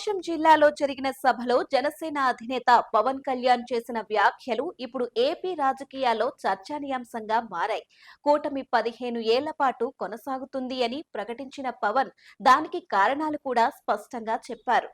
ప్రకాశం జిల్లాలో జరిగిన సభలో జనసేన అధినేత పవన్ కళ్యాణ్ చేసిన వ్యాఖ్యలు ఇప్పుడు ఏపీ రాజకీయాల్లో చర్చానీయాంశంగా మారాయి. కూటమి పదిహేను ఏళ్ళ పాటు కొనసాగుతుంది అని ప్రకటించిన పవన్ దానికి కారణాలు కూడా స్పష్టంగా చెప్పారు.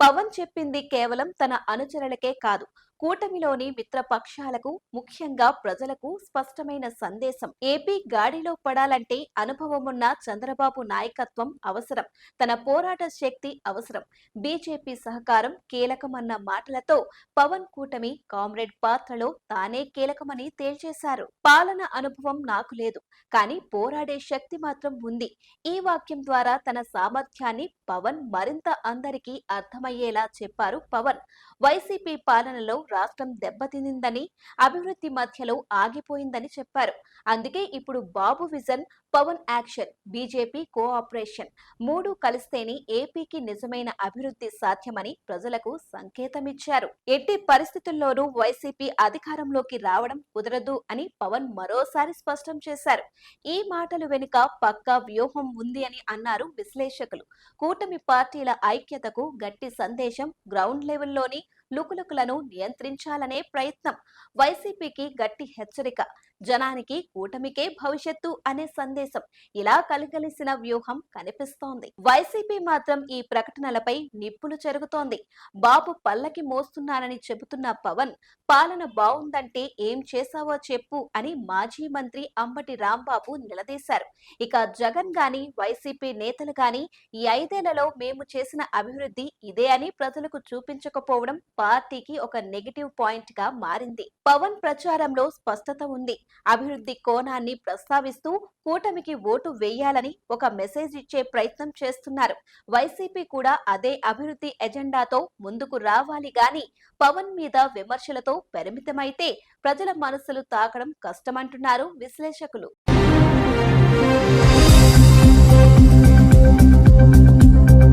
పవన్ చెప్పింది కేవలం తన అనుచరులకే కాదు కూటమిలోని మిత్రపక్షాలకు ముఖ్యంగా ప్రజలకు స్పష్టమైన సందేశం. ఏపీ గాడిలో పడాలంటే అనుభవమున్న చంద్రబాబు నాయకత్వం అవసరం. తన పోరాట శక్తి అవసరం. బీజేపీ సహకారం కీలకమన్న మాటలతో పవన్ కూటమి కామ్రేడ్ పాత్రలో తానే కీలకమని తేల్చేశారు. పాలన అనుభవం నాకు లేదు. కానీ పోరాడే శక్తి మాత్రం ఉంది. ఈ వాక్యం ద్వారా తన సామర్థ్యాన్ని పవన్ మరింత అందరికీ అర్థమయ్యేలా చెప్పారు పవన్. వైసీపీ పాలనలో రాష్ట్రం దెబ్బతిందని అభివృద్ధి మధ్యలో ఆగిపోయిందని చెప్పారు. అందుకే ఇప్పుడు Babu vision Pawan action BJP cooperation మూడు కలిస్తేనే ఏపీకి నిజమైన అభివృద్ధి సాధ్యమని ప్రజలకు సంకేతమిచ్చారు. ఎట్టి పరిస్థితుల్లోనూ వైసీపీ అధికారంలోకి రావడం కుదరదు అని పవన్ మరోసారి స్పష్టం చేశారు. ఈ మాటలు వెనుక పక్కా వ్యూహం ఉంది అని అన్నారు విశ్లేషకులు. కూటమి పార్టీల ఐక్యతకు గట్టి సందేశం గ్రౌండ్ లెవెల్లోని లుకులుకులను నియంత్రించాలనే ప్రయత్నం. వైసీపీకి గట్టి హెచ్చరిక. జనానికి కూటమికే భవిష్యత్తు అనే సందేశం. ఇలా కలగలిసిన వ్యూహం కనిపిస్తోంది. వైసీపీ మాత్రం ఈ ప్రకటనలపై నిప్పులు చెరుగుతోంది. బాబు పల్లకి మోస్తున్నానని చెబుతున్న పవన్ పాలన బాగుందంటే ఏం చేశావో చెప్పు అని మాజీ మంత్రి అంబటి రాంబాబు నిలదీశారు. ఇక జగన్ గాని వైసీపీ నేతలు గాని ఈ ఐదేళ్ళలో మేము చేసిన అభివృద్ధి ఇదే అని ప్రజలకు చూపించకపోవడం పార్టీకి ఒక నెగిటివ్ పాయింట్గా మారింది. పవన్ ప్రచారంలో స్పష్టత ఉంది. అభివృద్ధి కోణాన్ని ప్రస్తావిస్తూ కూటమికి ఓటు వేయాలని ఒక మెసేజ్ ఇచ్చే ప్రయత్నం చేస్తున్నారు. వైసీపీ కూడా అదే అభివృద్ధి ఎజెండాతో ముందుకు రావాలి గాని పవన్ మీద విమర్శలతో పరిమితమైతే ప్రజల మనసులు తాకడం కష్టమంటున్నారు విశ్లేషకులు.